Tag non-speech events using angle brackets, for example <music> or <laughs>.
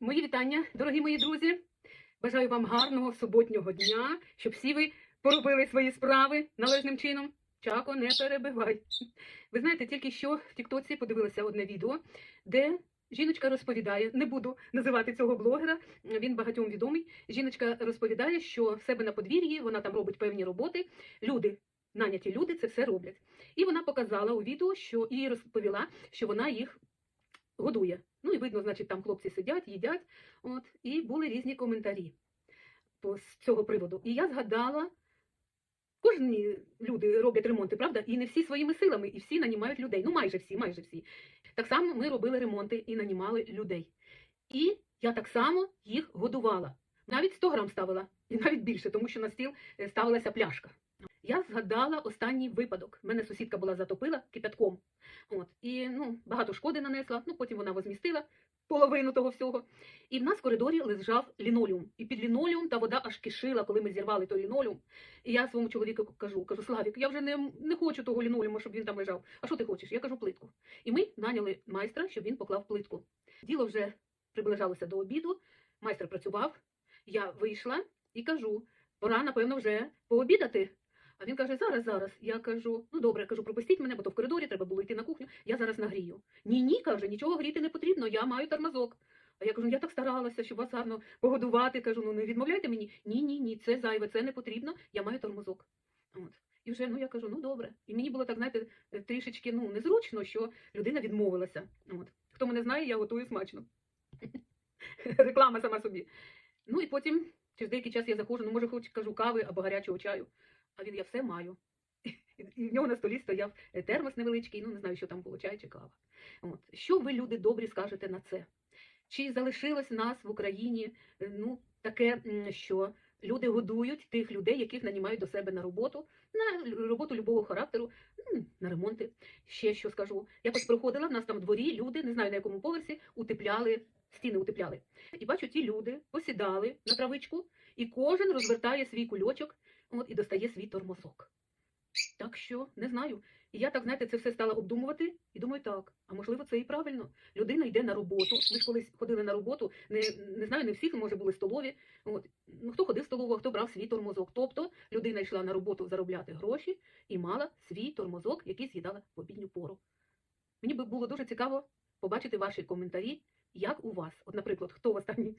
Мої вітання, дорогі мої друзі. Бажаю вам гарного суботнього дня, щоб всі ви поробили свої справи належним чином. Чако, не перебивай. Ви знаєте, тільки що в Тіктоці подивилася одне відео, де жіночка розповідає, не буду називати цього блогера, він багатьом відомий. Жіночка розповідає, що в себе на подвір'ї вона там робить певні роботи. Люди, наняті люди, це все роблять. І вона показала у відео, що і розповіла, що вона їх годує. Ну і видно, значить, там хлопці сидять, їдять. От, і були різні коментарі по- з цього приводу. І я згадала, кожні люди роблять ремонти, правда? І не всі своїми силами, і всі нанімають людей. Ну, майже всі, майже всі. Так само ми робили ремонти і нанімали людей. І я так само їх годувала. Навіть 100 грам ставила, і навіть більше, тому що на стіл е, ставилася пляшка. Я згадала останній випадок. Мене сусідка була затопила кипятком. От, і ну, багато шкоди нанесла, ну потім вона возмістила половину того всього. І в нас в коридорі лежав лінолеум. І під лінолеум та вода аж кишила, коли ми зірвали той лінолеум. І я своєму чоловіку кажу, кажу, Славік, я вже не, не хочу того лінолеуму, щоб він там лежав. А що ти хочеш? Я кажу плитку. І ми наняли майстра, щоб він поклав плитку. Діло вже приближалося до обіду, майстер працював, я вийшла і кажу, пора, напевно, вже пообідати. А він каже, зараз, зараз. Я кажу, ну добре, кажу, пропустіть мене, бо то в коридорі треба було йти на кухню, я зараз нагрію. Ні, ні, каже, нічого гріти не потрібно, я маю тормозок. А я кажу, я так старалася, щоб вас гарно погодувати. Кажу, ну не відмовляйте мені. Ні, ні, ні, це зайве, це не потрібно, я маю тормозок. От. І вже ну я кажу, ну добре. І мені було так, знаєте, трішечки ну незручно, що людина відмовилася. От. Хто мене знає, я готую смачно. <laughs> Реклама сама собі. Ну і потім, через деякий час я заходжу, ну може, хоч кажу кави або гарячого чаю. А він я все маю. І в нього на столі стояв е, термос невеличкий, ну не знаю, що там було, чай чи кава. От. Що ви, люди добрі, скажете на це? Чи залишилось нас в Україні е, ну, таке, що люди годують тих людей, яких нанімають до себе на роботу, на роботу любого характеру, на ремонти. Ще що скажу. Якось проходила в нас там в дворі, люди, не знаю на якому поверсі, утепляли, стіни утепляли. І бачу, ті люди посідали на травичку, і кожен розвертає свій кульочок от, і достає свій тормозок. Так що не знаю. І я так, знаєте, це все стала обдумувати і думаю, так, а можливо, це і правильно. Людина йде на роботу. Ми ж колись ходили на роботу, не, не знаю, не всіх, може, були столові. От. Ну, хто ходив в столову, а хто брав свій тормозок. Тобто людина йшла на роботу заробляти гроші і мала свій тормозок, який з'їдала в обідню пору. Мені би було дуже цікаво побачити ваші коментарі, як у вас. От, наприклад, хто останнім часом